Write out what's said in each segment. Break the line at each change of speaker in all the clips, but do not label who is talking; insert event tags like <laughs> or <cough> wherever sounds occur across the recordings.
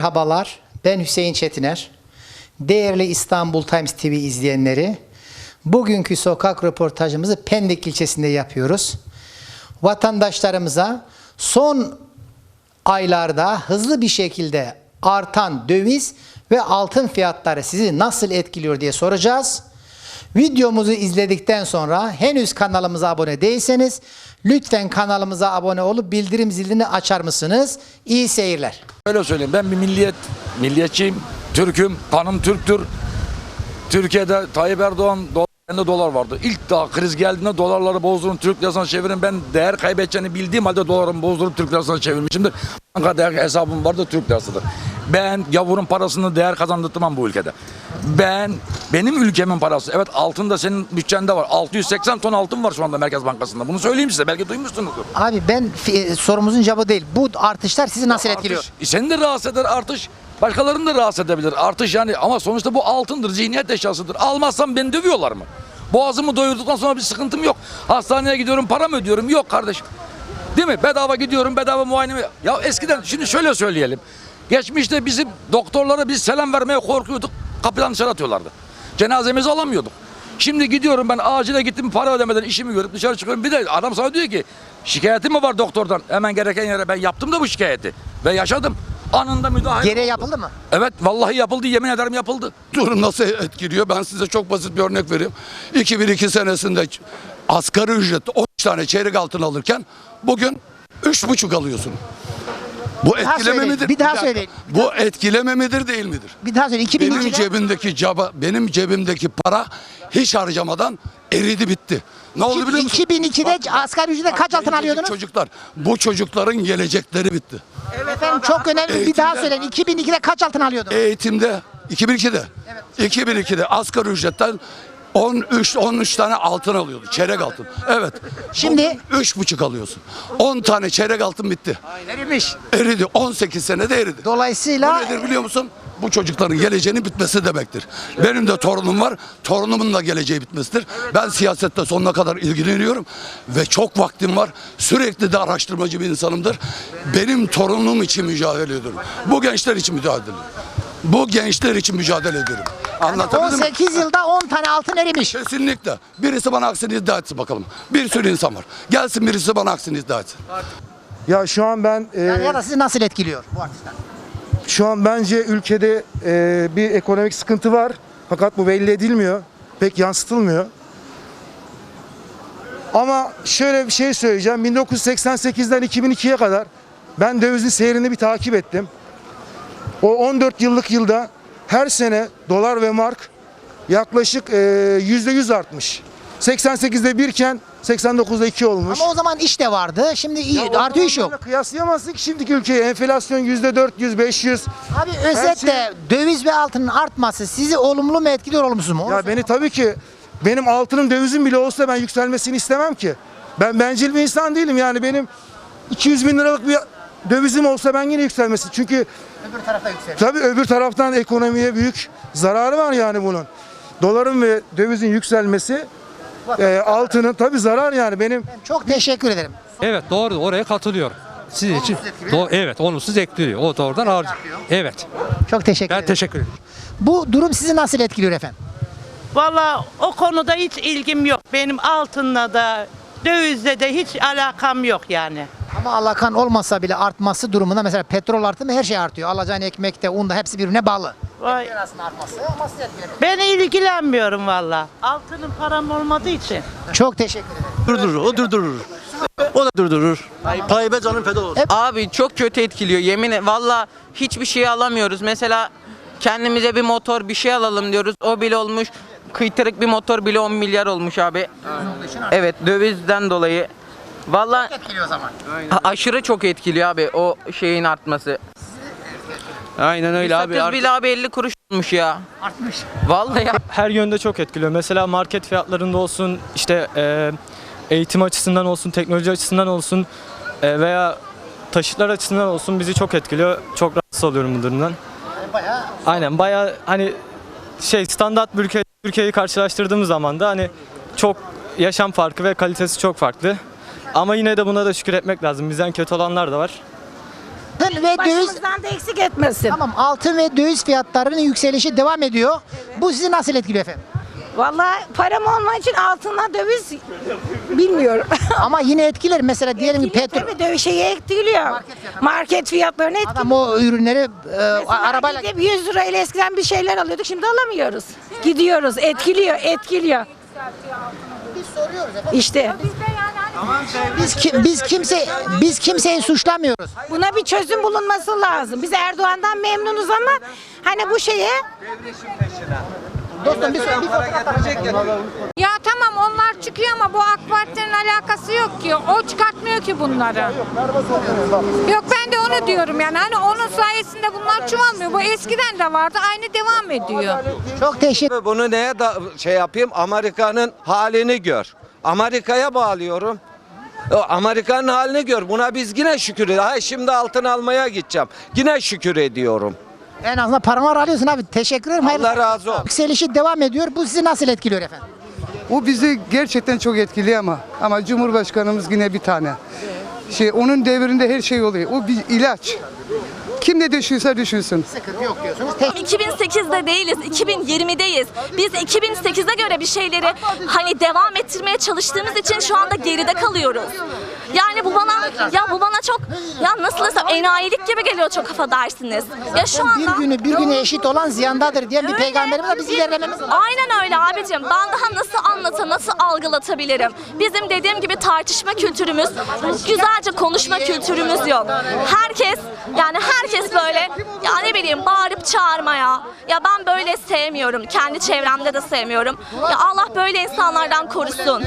Merhabalar, ben Hüseyin Çetiner. Değerli İstanbul Times TV izleyenleri, bugünkü sokak röportajımızı Pendik ilçesinde yapıyoruz. Vatandaşlarımıza son aylarda hızlı bir şekilde artan döviz ve altın fiyatları sizi nasıl etkiliyor diye soracağız. Videomuzu izledikten sonra henüz kanalımıza abone değilseniz lütfen kanalımıza abone olup bildirim zilini açar mısınız? İyi seyirler.
Öyle söyleyeyim ben bir milliyet, milliyetçiyim, Türk'üm, kanım Türktür. Türkiye'de Tayyip Erdoğan dolar, dolar vardı. İlk daha kriz geldiğinde dolarları bozdurun, Türk lirasına çevirin. Ben değer kaybedeceğini bildiğim halde dolarımı bozdurup Türk lirasına çevirmişimdir. Banka değer hesabım vardı Türk lirasıdır. Ben gavurun parasını değer kazandırtmam bu ülkede. Ben, benim ülkemin parası. Evet altın da senin bütçende var. 680 ton altın var şu anda Merkez Bankası'nda. Bunu söyleyeyim size. Belki duymuşsunuzdur.
Abi ben fi- sorumuzun cevabı değil. Bu artışlar sizi nasıl etkiliyor?
Artış. E, Seni de rahatsız eder artış. Başkalarını da rahatsız edebilir. Artış yani ama sonuçta bu altındır, zihniyet eşyasıdır. Almazsam beni dövüyorlar mı? Boğazımı doyurduktan sonra bir sıkıntım yok. Hastaneye gidiyorum, para mı ödüyorum? Yok kardeşim. Değil mi? Bedava gidiyorum, bedava muayene? Ya eskiden şimdi şöyle söyleyelim. Geçmişte bizim doktorlara biz selam vermeye korkuyorduk. Kapıdan dışarı atıyorlardı. Cenazemizi alamıyorduk. Şimdi gidiyorum ben acile gittim para ödemeden işimi görüp dışarı çıkıyorum. Bir de adam sana diyor ki şikayetin mi var doktordan? Hemen gereken yere ben yaptım da bu şikayeti. Ve yaşadım. Anında müdahale.
Geriye yapıldı mı?
Evet vallahi yapıldı yemin ederim yapıldı.
durum nasıl etkiliyor? Ben size çok basit bir örnek vereyim. 2002 senesinde asgari ücret 13 tane çeyrek altın alırken bugün 3,5 alıyorsun. Bu
daha
etkileme
söyleyin,
midir?
bir daha
dakika.
söyleyin.
Bu etkileme midir değil midir?
Bir daha söyle.
Benim
2002'de
cebimdeki caba, benim cebimdeki para hiç harcamadan eridi bitti. Ne oldu biliyor musun?
2002'de asgari ücrete kaç altın alıyordunuz?
Çocuklar, bu çocukların gelecekleri bitti.
Efendim çok önemli bir daha
Eğitimde-
söyleyin. 2002'de kaç altın alıyordunuz?
Eğitimde 2002'de 2002'de asgari ücretten 13 13 tane altın alıyordu. Çeyrek altın. Evet.
Şimdi-
üç buçuk alıyorsun. 10 tane çeyrek altın bitti.
Erimiş.
Eridi. 18 senede eridi. Bu
Dolayısıyla
nedir biliyor musun? Bu çocukların geleceğinin bitmesi demektir. Benim de torunum var. Torunumun da geleceği bitmesidir. Ben siyasette sonuna kadar ilgileniyorum ve çok vaktim var. Sürekli de araştırmacı bir insanımdır. Benim torunum için mücadele ediyorum. Bu gençler için mücadele ediyorum. Bu gençler için mücadele ediyorum. Anlatabildim mi?
18 yılda 10 tane altın erimiş.
Kesinlikle. Birisi bana aksini iddia etsin bakalım. Bir sürü insan var. Gelsin birisi bana aksini iddia etsin.
Ya şu an ben e,
Yani ya da sizi nasıl etkiliyor bu artışlar?
şu an bence ülkede e, bir ekonomik sıkıntı var. Fakat bu belli edilmiyor. Pek yansıtılmıyor. Ama şöyle bir şey söyleyeceğim. 1988'den 2002'ye kadar ben dövizin seyrini bir takip ettim. O 14 yıllık yılda her sene dolar ve mark yaklaşık e, %100 artmış. 88'de birken 89'da 2 olmuş.
Ama o zaman iş de vardı. Şimdi iyi,
Ya
artı iş yok.
Kıyaslayamazsın ki şimdiki ülkeyi. Enflasyon yüzde 400, 500.
Abi özetle
şey-
döviz ve altının artması sizi olumlu mu etkiliyor olumsuz mu?
Ya beni tabii ki benim altınım dövizim bile olsa ben yükselmesini istemem ki. Ben bencil bir insan değilim yani benim 200 bin liralık bir dövizim olsa ben yine yükselmesi. Çünkü
öbür tarafta yükseliyor.
tabii öbür taraftan ekonomiye büyük zararı var yani bunun. Doların ve dövizin yükselmesi e, altının tabii zarar yani benim
Çok teşekkür ederim.
Evet doğru oraya katılıyorum. Siz için Do- evet olumsuz etkiliyor. O doğrudan harcıyor. Evet.
Çok teşekkür
Ben
ederim.
teşekkür ederim.
Bu durum sizi nasıl etkiliyor efendim?
Valla o konuda hiç ilgim yok. Benim altınla da dövizle de hiç alakam yok yani.
Ama alakan olmasa bile artması durumunda mesela petrol arttı mı her şey artıyor. Alacağın ekmekte, unda hepsi birbirine bağlı.
Vay.
Aslında artması ama sizi etkilemiyor.
Ben ilgilenmiyorum valla. Altının param olmadığı için.
Çok teşekkür ederim.
Durdurur, o durdurur. O da durdurur. Tayyip'e canın feda olsun.
Abi çok kötü etkiliyor yemin e- valla hiçbir şey alamıyoruz. Mesela kendimize bir motor bir şey alalım diyoruz. O bile olmuş kıytırık bir motor bile 10 milyar olmuş abi. Evet dövizden dolayı. Valla
Etkiliyor o zaman.
a- aşırı çok etkiliyor abi o şeyin artması.
Aynen öyle abi.
Sakız
Artık
bile abi 50 kuruş olmuş ya.
Artmış.
Vallahi ya.
her yönde çok etkiliyor. Mesela market fiyatlarında olsun, işte e, eğitim açısından olsun, teknoloji açısından olsun e, veya taşıtlar açısından olsun bizi çok etkiliyor. Çok rahatsız oluyorum bu durumdan.
Bayağı
Aynen bayağı hani şey standart bir ülke Türkiye'yi karşılaştırdığımız zaman da hani çok yaşam farkı ve kalitesi çok farklı. Ama yine de buna da şükür etmek lazım. Bizden kötü olanlar da var.
altın ve döviz
Başımızdan da eksik etmesin.
Tamam altın ve döviz fiyatlarının yükselişi devam ediyor. Bu sizi nasıl etkiliyor efendim?
Vallahi param olmadığı için altına döviz bilmiyorum. <laughs>
Ama yine etkiler. Mesela diyelim ki petrol.
Tabii döviz şeyi etkiliyor. Market fiyatlarını etkiliyor.
Adam o ürünleri e,
Mesela
arabayla
gidip 100 lirayla eskiden bir şeyler alıyorduk şimdi alamıyoruz. Gidiyoruz etkiliyor etkiliyor. İşte
biz ki- biz kimse biz kimseyi suçlamıyoruz.
buna bir çözüm bulunması lazım. Biz Erdoğan'dan memnunuz ama hani bu şeye
Dostum bir, bir
Ya tamam onlar çıkıyor ama bu AK Parti'nin alakası yok ki. O çıkartmıyor ki bunları. Yok ben de onu diyorum yani. Hani onun sayesinde bunlar çoğalmıyor. Bu eskiden de vardı. Aynı devam ediyor.
çok teşekkür
Bunu neye da şey yapayım? Amerika'nın halini gör. Amerika'ya bağlıyorum. O Amerika'nın halini gör. Buna biz yine şükür ediyoruz. Ha şimdi altın almaya gideceğim. Yine şükür ediyorum.
En azından paralar alıyorsun abi. Teşekkür ederim. Hayırlı-
Allah razı olsun.
Yükselişi devam ediyor. Bu sizi nasıl etkiliyor efendim?
O bizi gerçekten çok etkiliyor ama ama Cumhurbaşkanımız yine bir tane. Şey onun devrinde her şey oluyor. O bir ilaç. Kim ne düşünürse düşünsün.
Sıkıntı yok diyorsunuz.
2008'de değiliz. 2020'deyiz. Biz 2008'e göre bir şeyleri hani devam ettirmeye çalıştığımız için şu anda geride kalıyoruz. Yani bu bana ya bu bana çok ya nasıl desem enayilik gibi geliyor çok affedersiniz. Ya şu
Bir
anda
günü bir güne eşit olan ziyandadır diyen bir
Öyle.
peygamberimiz biz ilerlememiz lazım.
Aynen öyle abicim. Ben daha nasıl anlata, nasıl algılatabilirim? Bizim dediğim gibi tartışma kültürümüz, güzelce konuşma kültürümüz yok. Herkes yani herkes böyle ya ne bileyim bağırıp çağırmaya. Ya ben böyle sevmiyorum. Kendi çevremde de sevmiyorum. Ya Allah böyle insanlardan korusun.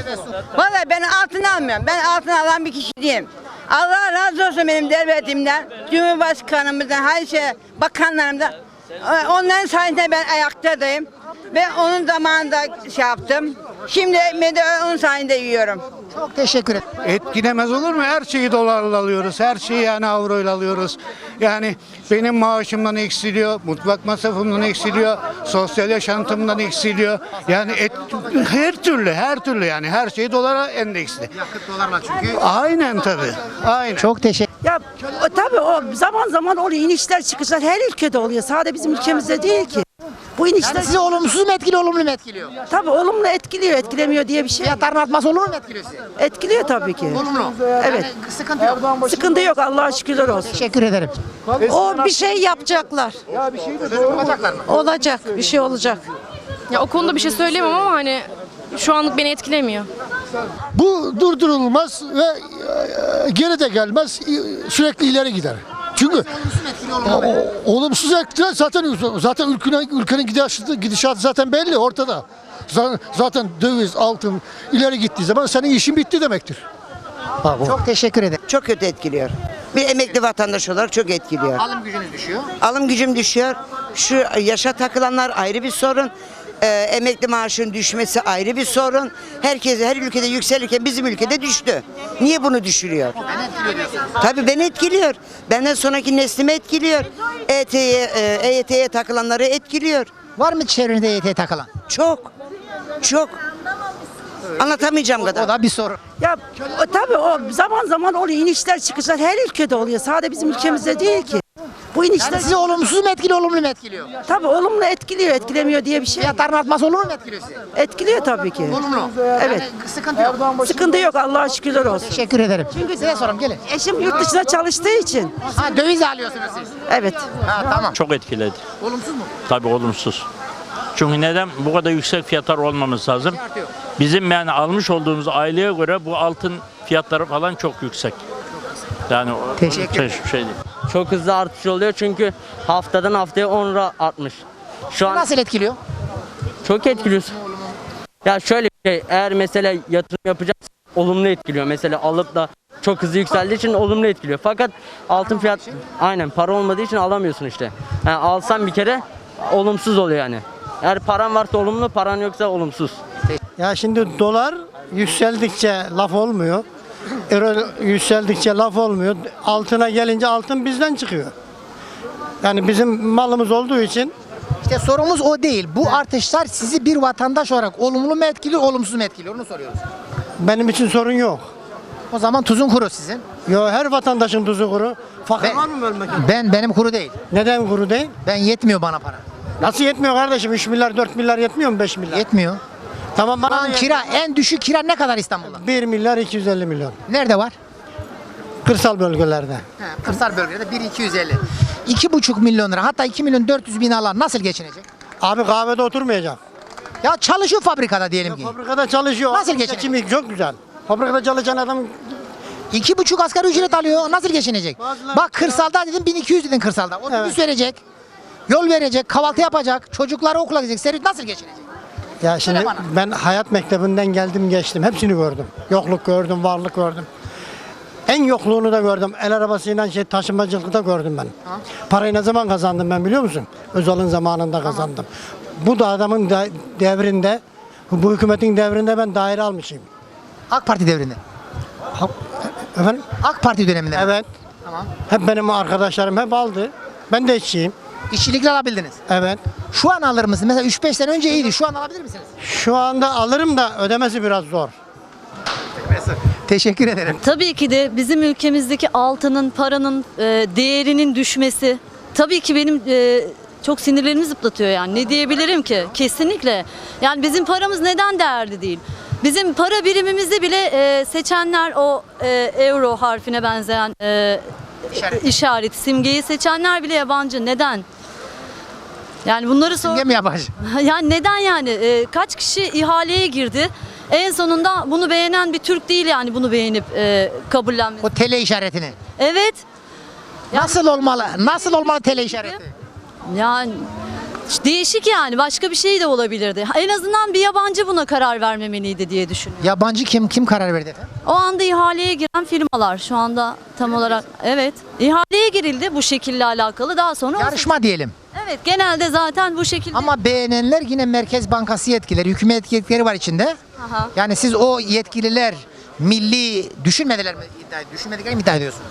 Vallahi ben altın almıyorum. Ben altın alan bir kişi değilim. Allah razı olsun benim devletimden, Cumhurbaşkanımızdan, her şey, bakanlarımdan. Ee, Onların sayesinde ben ayaktadayım. Ve onun zamanında şey yaptım. Şimdi ekmeği de onun sayesinde yiyorum.
Çok teşekkür ederim.
Etkilemez olur mu? Her şeyi dolarla alıyoruz. Her şeyi yani avroyla alıyoruz. Yani benim maaşımdan eksiliyor, mutfak masrafımdan eksiliyor, sosyal yaşantımdan eksiliyor. Yani et, her türlü, her türlü yani her şey dolara endeksli.
Yakıt dolarla çünkü.
Aynen tabii. Aynen.
Çok teşekkür
Ya o, tabii o zaman zaman oluyor. inişler çıkışlar her ülkede oluyor. Sadece bizim ülkemizde değil ki. Bu inişler
Yani sizi olumsuz mu etkiliyor, olumlu mu etkiliyor?
tabii olumlu etkiliyor, etkilemiyor diye bir şey.
Fiyatların artması olumlu mu etkiliyor sizi?
Etkiliyor tabii ki.
Olumlu.
Evet.
Yani sıkıntı yok.
Sıkıntı yok Allah'a şükürler olsun.
Teşekkür ederim.
O bir şey yapacaklar.
Olacaklar mı?
Olacak, bir şey olacak.
Ya o konuda bir şey söyleyemem ama hani şu anlık beni etkilemiyor.
Bu durdurulmaz ve e, geri de gelmez. Sürekli ileri gider. Çünkü olumsuz etkiler zaten zaten ülkenin ülkenin gidişatı, gidişatı zaten belli ortada. Zaten, zaten döviz, altın ileri gittiği zaman senin işin bitti demektir. Ha, bu.
Çok teşekkür ederim.
Çok kötü etkiliyor. Bir emekli vatandaş olarak çok etkiliyor.
Alım gücünüz düşüyor.
Alım gücüm düşüyor. Şu yaşa takılanlar ayrı bir sorun. Ee, emekli maaşın düşmesi ayrı bir sorun. Herkes her ülkede yükselirken bizim ülkede düştü. Niye bunu düşürüyor? Tabii beni etkiliyor. Benden sonraki neslimi etkiliyor. EYT'ye, e, EYT'ye takılanları etkiliyor.
Var mı çevrenizde EYT takılan?
Çok. Çok. Anlatamayacağım
O
kadar.
da bir soru.
Ya o, tabii o zaman zaman oluyor inişler çıkışlar her ülkede oluyor. Sadece bizim ülkemizde değil ki. Bu inişler
Yani sizi olumsuz mu etkiliyor, olumlu mu etkiliyor?
tabii olumlu etkiliyor, etkilemiyor diye bir şey.
Fiyatların artması olumlu mu etkiliyor sizi?
Etkiliyor tabii ki.
Olumlu.
Evet.
Yani sıkıntı yok.
Sıkıntı yok Allah'a şükürler olsun.
Teşekkür ederim. Size soralım gelin.
Eşim yurt dışında çalıştığı için.
Ha döviz alıyorsunuz siz.
Evet.
Ha tamam.
Çok etkiledi.
Olumsuz mu?
Tabii olumsuz. Çünkü neden? Bu kadar yüksek fiyatlar olmaması lazım. Bizim yani almış olduğumuz aileye göre bu altın fiyatları falan çok yüksek. Yani o-
Teşekkür ederim.
hiçbir şey değil.
Çok hızlı artış oluyor çünkü haftadan haftaya 10 lira artmış. Şu an
Nasıl etkiliyor?
çok etkiliyorsun. Ya şöyle bir şey eğer mesela yatırım yapacaksan olumlu etkiliyor. Mesela alıp da çok hızlı yükseldiği için olumlu etkiliyor. Fakat altın fiyat aynen para olmadığı için alamıyorsun işte. Yani alsan bir kere olumsuz oluyor yani. Eğer paran varsa olumlu, paran yoksa olumsuz.
Ya şimdi dolar yükseldikçe laf olmuyor. Euro yükseldikçe laf olmuyor. Altına gelince altın bizden çıkıyor. Yani bizim malımız olduğu için
İşte sorumuz o değil. Bu artışlar sizi bir vatandaş olarak olumlu mu etkiliyor, olumsuz mu etkiliyor? Onu soruyoruz.
benim için sorun yok.
O zaman tuzun kuru sizin.
Yo her vatandaşın tuzu kuru. Fakir
Ben-
var mı memlekette?
Ben benim kuru değil.
Neden kuru değil?
Ben yetmiyor bana para.
Nasıl yetmiyor kardeşim? 3 milyar 4 milyar yetmiyor mu 5 milyar?
Yetmiyor.
Tamam bana
an
da
kira en düşük kira ne kadar İstanbul'da?
1 milyar 250 milyon.
Nerede var?
Kırsal bölgelerde.
Kırsal bölgede 1 250. 2,5 milyon lira hatta 2 milyon 400 bin alan nasıl geçinecek?
Abi kahvede oturmayacak.
Ya çalışıyor fabrikada diyelim ki.
Fabrikada çalışıyor.
Nasıl
Adam
geçinecek?
geçimi çok güzel. Fabrikada çalışan adam
İki buçuk asgari ücret alıyor. Nasıl geçinecek?
Bazıları-
Bak kırsalda dedim 1200 dedin kırsalda. Otobüs
Evet.
verecek. Yol verecek, kahvaltı yapacak, çocukları okula gidecek. Servis nasıl geçinecek?
Ya şimdi
bana.
ben hayat mektebinden geldim geçtim. Hepsini gördüm. Yokluk gördüm, varlık gördüm. En yokluğunu da gördüm. El arabasıyla şey taşımacılıkta gördüm ben. Parayı ne zaman kazandım ben biliyor musun? Özal'ın zamanında kazandım. Bu da adamın da- devrinde, bu hükümetin devrinde ben daire almışım.
AK Parti devrinde.
Ha- Efendim?
AK Parti döneminde. mi?
Evet.
Tamam.
Hep benim arkadaşlarım hep aldı. Ben de işçiyim.
İşçilikle alabildiniz.
Evet.
Şu an alır mısınız? Mesela 3-5 sene önce iyiydi. Şu an alabilir misiniz?
Şu anda alırım da ödemesi biraz zor.
Teşekkür ederim.
Tabii ki de bizim ülkemizdeki altının, paranın e, değerinin düşmesi tabii ki benim e, çok sinirlerimi zıplatıyor yani. Ne diyebilirim ki? Kesinlikle. Yani bizim paramız neden değerli değil? Bizim para birimimizde bile e, seçenler o e, euro harfine benzeyen e,
İşaret.
işaret, simgeyi seçenler bile yabancı. Neden? Yani bunları sor.
Simge mi yabancı? <laughs>
Yani neden yani? Ee, kaç kişi ihaleye girdi? En sonunda bunu beğenen bir Türk değil yani bunu beğenip e, kabullenmesi.
O tele işaretini.
Evet.
Nasıl olmalı? Nasıl olmalı tele işareti?
Yani değişik yani başka bir şey de olabilirdi. En azından bir yabancı buna karar vermemeliydi diye düşünüyorum.
Yabancı kim kim karar verdi efendim?
O anda ihaleye giren firmalar şu anda tam olarak evet ihaleye girildi bu şekilde alakalı daha sonra
Yarışma diyelim.
evet genelde zaten bu şekilde
Ama beğenenler yine Merkez Bankası yetkileri, hükümet yetkileri var içinde.
Aha.
Yani siz o yetkililer milli düşünmediler mi? İddia, düşünmediklerini mi iddia ediyorsunuz?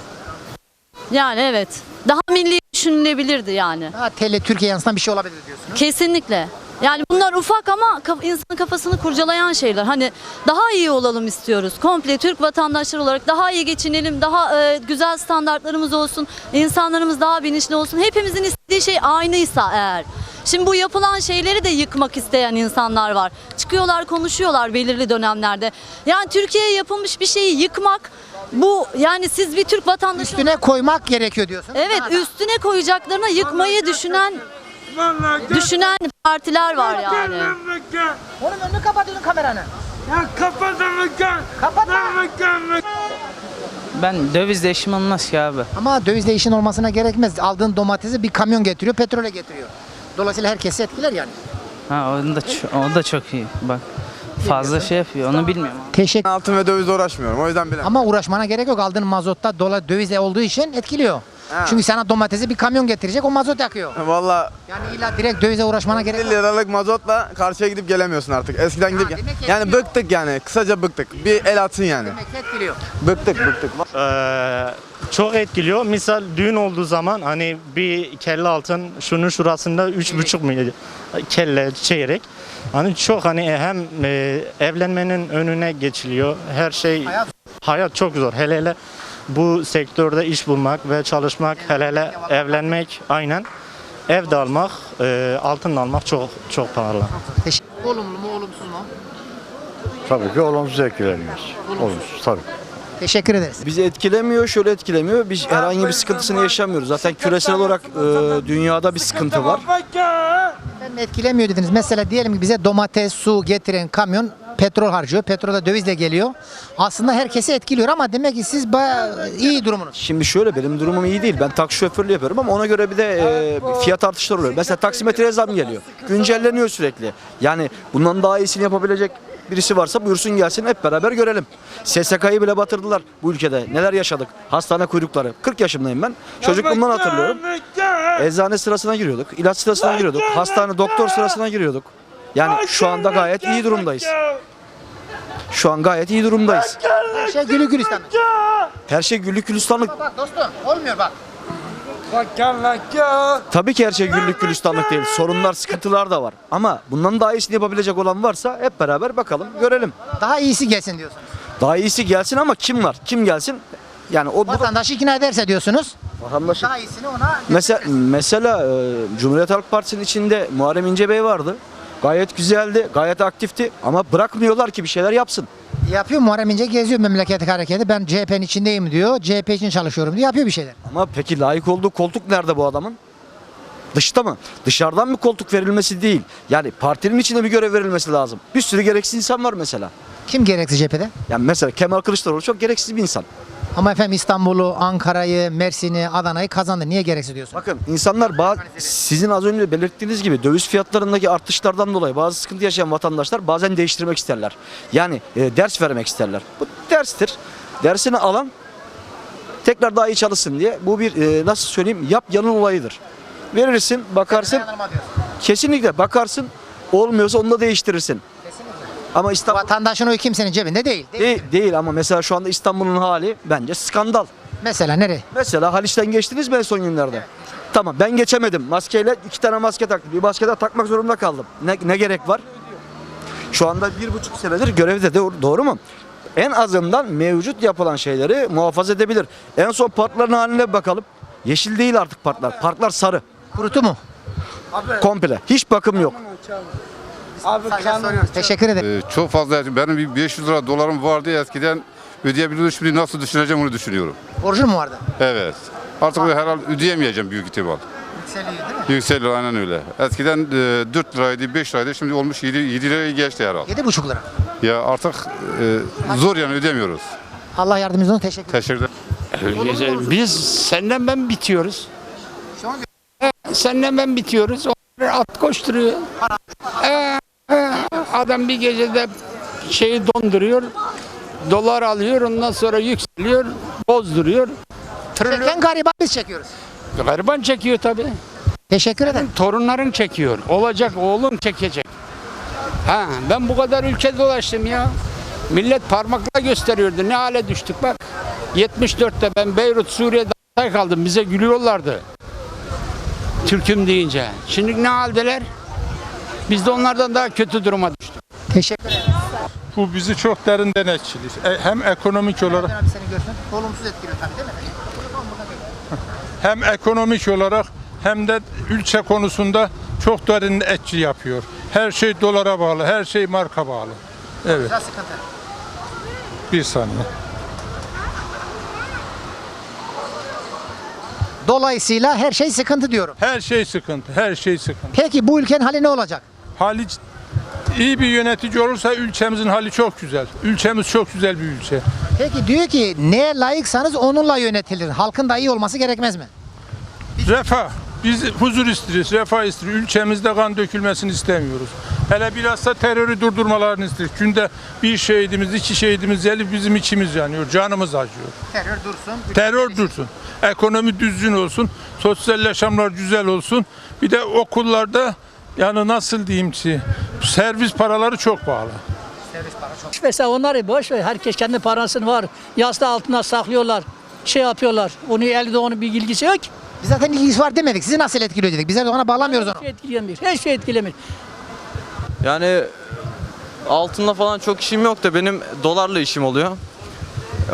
yani evet daha milli düşünülebilirdi yani.
Ha, tele Türkiye yansıtan bir şey olabilir diyorsunuz.
Kesinlikle. Yani bunlar ufak ama kaf- insanın kafasını kurcalayan şeyler. Hani daha iyi olalım istiyoruz. Komple Türk vatandaşları olarak daha iyi geçinelim, daha e, güzel standartlarımız olsun, insanlarımız daha bilinçli olsun. Hepimizin istediği şey aynıysa eğer. Şimdi bu yapılan şeyleri de yıkmak isteyen insanlar var. Çıkıyorlar, konuşuyorlar belirli dönemlerde. Yani Türkiye'ye yapılmış bir şeyi yıkmak bu yani siz bir Türk vatandaşı
Üstüne koymak gerekiyor diyorsunuz.
Evet üstüne koyacaklarına yıkmayı düşünen düşünen partiler var yani.
Oğlum önünü kapatıyorsun kameranı. Kapat.
Ben dövizle işim olmaz ki abi.
Ama dövizle işin olmasına gerekmez. Aldığın domatesi bir kamyon getiriyor, petrole getiriyor. Dolayısıyla herkesi etkiler yani.
Ha o da o da çok iyi. Bak fazla şey yapıyor onu bilmiyorum.
Teşekkür.
Altın ve dövizle uğraşmıyorum. O yüzden bilemem.
Ama uğraşmana gerek yok. Aldığın mazotta dolar dövizle olduğu için etkiliyor. Çünkü sana domatesi bir kamyon getirecek o mazot yakıyor. <laughs>
Valla
Yani illa direkt dövize uğraşmana gerek
50
yok.
liralık mazotla karşıya gidip gelemiyorsun artık. Eskiden gidip
demek ki
yani bıktık yani. Kısaca bıktık. Bir el atsın yani.
Demek ki etkiliyor.
Bıktık bıktık.
Ee, çok etkiliyor. Misal düğün olduğu zaman hani bir kelle altın şunun şurasında üç buçuk milyon kelle çeyrek. Hani çok hani hem e, evlenmenin önüne geçiliyor. Her şey
Hayat-
hayat çok zor. Hele hele bu sektörde iş bulmak ve çalışmak, hele hele evlenmek aynen. Ev de almak, e, altın da almak çok çok pahalı.
Olumlu mu olumsuz mu?
Tabii ki olumsuz etkileniyoruz. Olumsuz tabii.
Teşekkür ederiz.
Bizi etkilemiyor, şöyle etkilemiyor. Biz herhangi bir sıkıntısını yaşamıyoruz. Zaten küresel olarak e, dünyada bir sıkıntı var.
Efendim etkilemiyor dediniz. Mesela diyelim ki bize domates, su getiren kamyon petrol harcıyor. Petrol da dövizle geliyor. Aslında herkesi etkiliyor ama demek ki siz bayağı iyi durumunuz.
Şimdi şöyle benim durumum iyi değil. Ben taksi şoförlüğü yapıyorum ama ona göre bir de e, fiyat artışları oluyor. Mesela taksimetreye zam geliyor. Güncelleniyor sürekli. Yani bundan daha iyisini yapabilecek birisi varsa buyursun gelsin hep beraber görelim. SSK'yı bile batırdılar bu ülkede. Neler yaşadık? Hastane kuyrukları. 40 yaşındayım ben. Çocukluğumdan hatırlıyorum. Eczane sırasına giriyorduk. ilaç sırasına giriyorduk. Hastane doktor sırasına giriyorduk. Yani şu anda gayet iyi durumdayız. Şu an gayet iyi durumdayız.
Her şey gülü gülistanlık.
Her şey güllük gülistanlık.
Bak dostum olmuyor bak.
Tabii ki her şey güllük gülistanlık değil. Sorunlar, sıkıntılar da var. Ama bundan daha iyisini yapabilecek olan varsa hep beraber bakalım, görelim.
Daha iyisi gelsin diyorsunuz.
Daha iyisi gelsin ama kim var? Kim gelsin? Yani o
Vatandaşı ikna ederse diyorsunuz.
vatandaşı
Daha iyisini ona
Mesela, mesela e, Cumhuriyet Halk Partisi'nin içinde Muharrem İnce Bey vardı. Gayet güzeldi, gayet aktifti ama bırakmıyorlar ki bir şeyler yapsın.
yapıyor. Muharrem İnce geziyor memleket hareketi. Ben CHP'nin içindeyim diyor. CHP için çalışıyorum diyor. Yapıyor bir şeyler.
Ama peki layık olduğu koltuk nerede bu adamın? Dışta mı? Dışarıdan mı koltuk verilmesi değil. Yani partinin içinde bir görev verilmesi lazım. Bir sürü gereksiz insan var mesela.
Kim gereksiz cephede?
Yani mesela Kemal Kılıçdaroğlu çok gereksiz bir insan.
Ama efendim İstanbul'u, Ankara'yı, Mersin'i, Adana'yı kazandı. Niye gereksiz diyorsun?
Bakın insanlar bazı, sizin az önce belirttiğiniz gibi döviz fiyatlarındaki artışlardan dolayı bazı sıkıntı yaşayan vatandaşlar bazen değiştirmek isterler. Yani e, ders vermek isterler. Bu derstir. Dersini alan tekrar daha iyi çalışsın diye. Bu bir e, nasıl söyleyeyim yap yanıl olayıdır. Verirsin, bakarsın. Kesinlikle bakarsın. Olmuyorsa onu da değiştirirsin. Ama İstanbul
Vatandaşın oyu kimsenin cebinde değil.
değil, değil ama mesela şu anda İstanbul'un hali bence skandal.
Mesela nereye?
Mesela Haliç'ten geçtiniz mi en son günlerde? Tamam ben geçemedim. Maskeyle iki tane maske taktım. Bir maske de takmak zorunda kaldım. Ne, ne gerek var? Şu anda bir buçuk senedir görevde doğru, doğru mu? En azından mevcut yapılan şeyleri muhafaza edebilir. En son parkların haline bakalım. Yeşil değil artık parklar. Parklar sarı.
Kurutu mu?
Komple. Hiç bakım yok.
Teşekkür ederim.
Ee, çok fazla benim bir 500 lira dolarım vardı eskiden ödeyebiliyordum şimdi nasıl düşüneceğim onu düşünüyorum.
Borcun mu vardı?
Evet. Artık herhalde ödeyemeyeceğim büyük ihtimal.
Yükseliyor değil mi?
Yükseliyor aynen öyle. Eskiden e, 4 liraydı 5 liraydı şimdi olmuş 7, 7 liraya geçti herhalde.
7,5 lira.
Ya artık e, zor yani ödemiyoruz.
Allah yardımcınız olsun. Teşekkür ederim.
Teşekkürler.
Biz senden ben bitiyoruz. Senden ben bitiyoruz. Onlar at koşturuyor. Adam bir gecede şeyi donduruyor. Dolar alıyor ondan sonra yükseliyor. Bozduruyor.
Çeken gariban biz çekiyoruz.
Gariban çekiyor tabii.
Teşekkür ederim.
Torunların çekiyor. Olacak oğlum çekecek. Ha, ben bu kadar ülke dolaştım ya. Millet parmakla gösteriyordu. Ne hale düştük bak. 74'te ben Beyrut Suriye'de hasta kaldım. Bize gülüyorlardı. Türk'üm deyince. Şimdi ne haldeler? Biz de onlardan daha kötü duruma.
Teşekkür ederim.
Bu bizi çok derinden etkiliyor. E, Hem ekonomik olarak
Abi seni görsün. Olumsuz etkiliyor tabii değil mi? <laughs>
hem ekonomik olarak hem de ülke konusunda çok derin etki yapıyor. Her şey dolara bağlı, her şey marka bağlı. Evet, bir saniye.
Dolayısıyla her şey sıkıntı diyorum.
Her şey sıkıntı, her şey sıkıntı.
Peki bu ülkenin hali ne olacak?
Hali iyi bir yönetici olursa ülkemizin hali çok güzel. Ülkemiz çok güzel bir ülke.
Peki diyor ki neye layıksanız onunla yönetilir. Halkın da iyi olması gerekmez mi?
Refah. Biz huzur isteriz, refah isteriz. Ülkemizde kan dökülmesini istemiyoruz. Hele bilhassa terörü durdurmalarını isteriz. Günde bir şehidimiz, iki şehidimiz gelip bizim içimiz yanıyor, canımız acıyor.
Terör dursun.
Terör dursun. Ekonomi düzgün olsun. Sosyal yaşamlar güzel olsun. Bir de okullarda yani nasıl diyeyim ki servis paraları çok pahalı.
Mesela onları boş ver. Herkes kendi parasını var. Yastığı altına saklıyorlar. Şey yapıyorlar. Onu elde onun bir ilgisi yok.
Biz zaten ilgisi var demedik. Sizi nasıl etkiliyor dedik. Bizler de ona bağlamıyoruz onu.
Hiçbir şey etkilemiyor. Hiçbir şey etkilemiyor.
Yani altında falan çok işim yok da benim dolarla işim oluyor.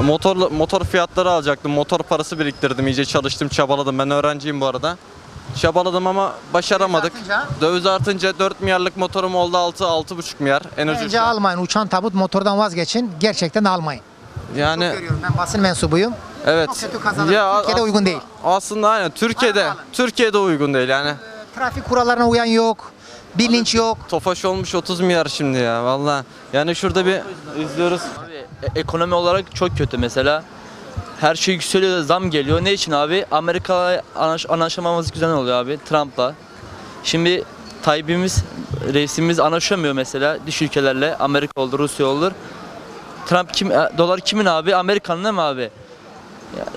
Motor motor fiyatları alacaktım. Motor parası biriktirdim. iyice çalıştım, çabaladım. Ben öğrenciyim bu arada. Çabaladım ama başaramadık.
Döviz artınca?
Döviz artınca 4 milyarlık motorum oldu 6 6,5 milyar. Enerji.
Bence almayın. Uçan tabut motordan vazgeçin. Gerçekten almayın.
Yani
Görüyorum ben basın mensubuyum.
evet.
Çok kötü kazanır. Türkiye'de uygun değil.
Aslında aynen Türkiye'de Türkiye'de uygun değil yani.
Trafik kurallarına uyan yok. Bilinç yok.
Tofaş olmuş 30 milyar şimdi ya valla. Yani şurada bir izliyoruz.
E- ekonomi olarak çok kötü mesela. Her şey yükseliyor, zam geliyor. Ne için abi? Amerika'la anlaş anlaşamamız güzel oluyor abi Trump'la. Şimdi Tayyip'imiz, reisimiz anlaşamıyor mesela dış ülkelerle. Amerika olur, Rusya olur. Trump kim, e, dolar kimin abi? Amerikan'ın değil mi abi?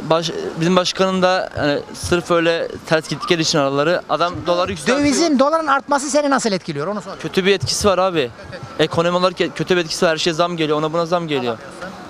Baş, bizim başkanın da hani sırf öyle ters gittikleri için araları adam doları yükseltiyor.
Dövizin, doların artması seni nasıl etkiliyor? Onu sor.
Kötü bir etkisi var abi. Ekonomi olarak kötü bir etkisi var. Her şeye zam geliyor. Ona buna zam geliyor.